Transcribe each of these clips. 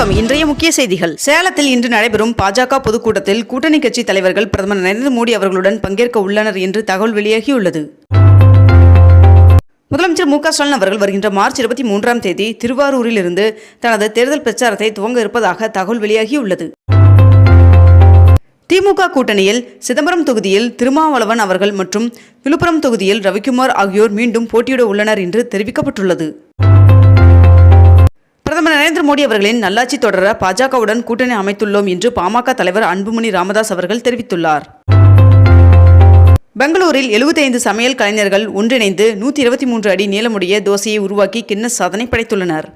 வணக்கம். இன்றைய முக்கிய செய்திகள். சேலத்தில் இன்று நடைபெறும் பாஜக பொதுக்கூட்டத்தில் கூட்டணி கட்சி தலைவர்கள் பிரதமர் நரேந்திர மோடி அவர்களுடன் பங்கேற்க உள்ளனர் என்று தகவல் வெளியாகியுள்ளது. முதலமைச்சர் மு க ஸ்டாலின் அவர்கள் வருகின்ற மார்ச் இருபத்தி மூன்றாம் தேதி திருவாரூரில் இருந்து தனது தேர்தல் பிரச்சாரத்தை துவங்க இருப்பதாக தகவல் வெளியாகியுள்ளது. திமுக கூட்டணியில் சிதம்பரம் தொகுதியில் திருமாவளவன் அவர்கள் மற்றும் விழுப்புரம் தொகுதியில் ரவிக்குமார் ஆகியோர் மீண்டும் போட்டியிட உள்ளனர் என்று தெரிவிக்கப்பட்டுள்ளது. நரேந்திர மோடி அவர்களின் நல்லாட்சி தொடர பாஜகவுடன் கூட்டணி அமைத்துள்ளோம் என்று பாமக தலைவர் அன்புமணி ராமதாஸ் அவர்கள் தெரிவித்துள்ளார். பெங்களூரில் 75 சமையல் கலைஞர்கள் ஒன்றிணைந்து நூற்றி இருபத்தி மூன்று அடி நீளமுடைய தோசையை உருவாக்கி கின்னஸ் சாதனை படைத்துள்ளனர்.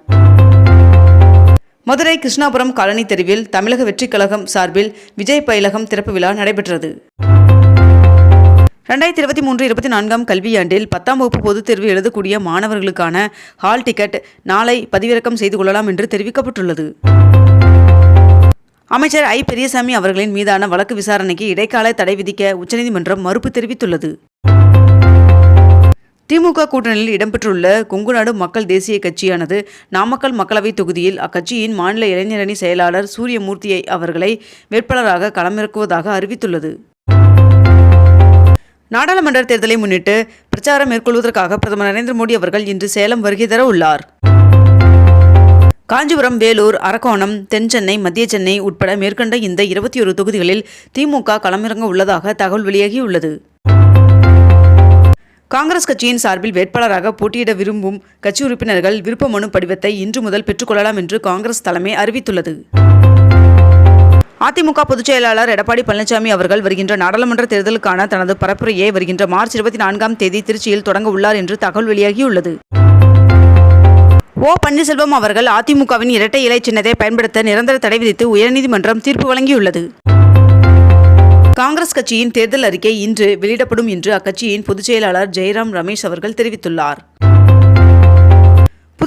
மதுரை கிருஷ்ணாபுரம் காலனி தெருவில் தமிழக வெற்றிக் கழகம் சார்பில் விஜய் பயிலகம் திறப்பு விழா நடைபெற்றது. ரெண்டாயிரத்தி இருபத்தி மூன்று இருபத்தி நான்காம் கல்வியாண்டில் பத்தாம் வகுப்பு பொதுத் தேர்வு எழுதக்கூடிய மாணவர்களுக்கான ஹால் டிக்கெட் நாளை பதிவிறக்கம் செய்து கொள்ளலாம் என்று தெரிவிக்கப்பட்டுள்ளது. அமைச்சர் ஐ. பெரியசாமி அவர்களின் மீதான வழக்கு விசாரணைக்கு இடைக்கால தடை விதிக்க உச்சநீதிமன்றம் மறுப்பு தெரிவித்துள்ளது. திமுக கூட்டணியில் இடம்பெற்றுள்ள கொங்குநாடு மக்கள் தேசிய கட்சியானது நாமக்கல் மக்களவைத் தொகுதியில் அக்கட்சியின் மாநில இளைஞரணி செயலாளர் சூரியமூர்த்தியை அவர்களை வேட்பாளராக களமிறக்குவதாக அறிவித்துள்ளது. நாடாளுமன்ற தேர்தலை முன்னிட்டு பிரச்சாரம் மேற்கொள்வதற்காக பிரதமர் நரேந்திர மோடி அவர்கள் இன்று சேலம் வருகை தர உள்ளார். காஞ்சிபுரம் வேலூர் அரக்கோணம் தென் சென்னை மத்திய சென்னை உட்பட மேற்கண்ட இந்த இருபத்தி ஒரு தொகுதிகளில் திமுக களமிறங்க உள்ளதாக தகவல் வெளியாகியுள்ளது. காங்கிரஸ் கட்சியின் சார்பில் வேட்பாளராக போட்டியிட விரும்பும் கட்சி உறுப்பினர்கள் விருப்ப மனு படிவத்தை இன்று முதல் பெற்றுக்கொள்ளலாம் என்று காங்கிரஸ் தலைமை அறிவித்துள்ளது. அதிமுக பொதுச் செயலாளர் எடப்பாடி பழனிசாமி அவர்கள் வருகின்ற நாடாளுமன்ற தேர்தலுக்கான தனது பரப்புரையை வருகின்ற மார்ச் இருபத்தி நான்காம் தேதி திருச்சியில் தொடங்க உள்ளார் என்று தகவல் வெளியாகியுள்ளது. ஓ. பன்னீர்செல்வம் அவர்கள் அதிமுகவின் இரட்டை இலை சின்னத்தை பயன்படுத்த நிரந்தர தடை விதித்து உயர்நீதிமன்றம் தீர்ப்பு வழங்கியுள்ளது. காங்கிரஸ் கட்சியின் தேர்தல் அறிக்கை இன்று வெளியிடப்படும் என்று அக்கட்சியின் பொதுச் செயலாளர் ஜெயராம் ரமேஷ் அவர்கள் தெரிவித்துள்ளார்.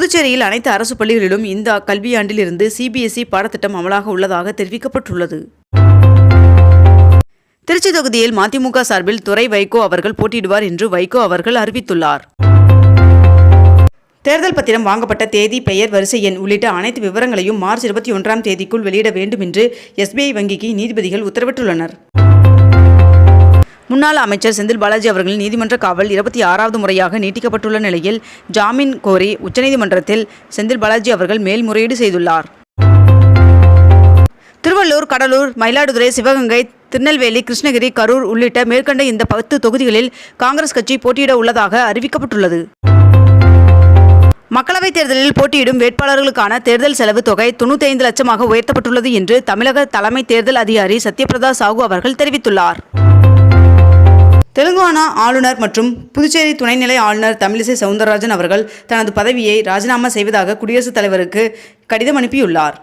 புதுச்சேரியில் அனைத்து அரசு பள்ளிகளிலும் இந்த கல்வியாண்டிலிருந்து சிபிஎஸ்இ பாடத்திட்டம் அமலாக உள்ளதாக தெரிவிக்கப்பட்டுள்ளது. திருச்சி தொகுதியில் மதிமுக சார்பில் துறை வைகோ அவர்கள் போட்டியிடுவார் என்று வைகோ அவர்கள் அறிவித்துள்ளார். தேர்தல் பத்திரம் வாங்கப்பட்ட தேதி பெயர் வரிசை எண் உள்ளிட்ட அனைத்து விவரங்களையும் மார்ச் இருபத்தி ஒன்றாம் தேதிக்குள் வெளியிட வேண்டும் என்று எஸ்பிஐ வங்கிக்கு நீதிபதிகள் உத்தரவிட்டுள்ளனர். முன்னாள் அமைச்சர் செந்தில் பாலாஜி அவர்களின் நீதிமன்ற காவல் இருபத்தி ஆறாவது முறையாக நீட்டிக்கப்பட்டுள்ள நிலையில் ஜாமீன் கோரி உச்சநீதிமன்றத்தில் செந்தில் பாலாஜி அவர்கள் மேல்முறையீடு செய்துள்ளார். திருவள்ளூர் கடலூர் மயிலாடுதுறை சிவகங்கை திருநெல்வேலி கிருஷ்ணகிரி கரூர் உள்ளிட்ட மேற்கண்ட இந்த பத்து தொகுதிகளில் காங்கிரஸ் கட்சி போட்டியிட உள்ளதாக அறிவிக்கப்பட்டுள்ளது. மக்களவைத் தேர்தலில் போட்டியிடும் வேட்பாளர்களுக்கான தேர்தல் செலவு தொகை தொண்ணூற்றி ஐந்து லட்சமாக உயர்த்தப்பட்டுள்ளது என்று தமிழக தலைமை தேர்தல் அதிகாரி சத்யபிரதா சாஹூ அவர்கள் தெரிவித்துள்ளார். தெலுங்கானா ஆளுநர் மற்றும் புதுச்சேரி துணைநிலை ஆளுநர் தமிழிசை சவுந்தரராஜன் அவர்கள் தனது பதவியை ராஜினாமா செய்வதாக குடியரசுத் தலைவருக்கு கடிதம் அனுப்பியுள்ளார்.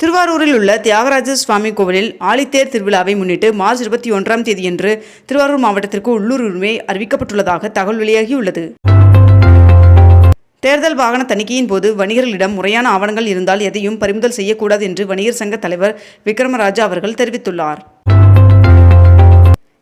திருவாரூரில் உள்ள தியாகராஜ சுவாமி கோவிலில் ஆழித்தேர் திருவிழாவை முன்னிட்டு மார்ச் இருபத்தி ஒன்றாம் தேதியன்று திருவாரூர் மாவட்டத்திற்கு உள்ளூர் உரிமை அறிவிக்கப்பட்டுள்ளதாக தகவல் வெளியாகியுள்ளது. தேர்தல் வாகன தணிக்கையின் போது வணிகர்களிடம் முறையான ஆவணங்கள் இருந்தால் எதையும் பறிமுதல் செய்யக்கூடாது என்று வணிகர் சங்க தலைவர் விக்ரமராஜா அவர்கள் தெரிவித்துள்ளார்.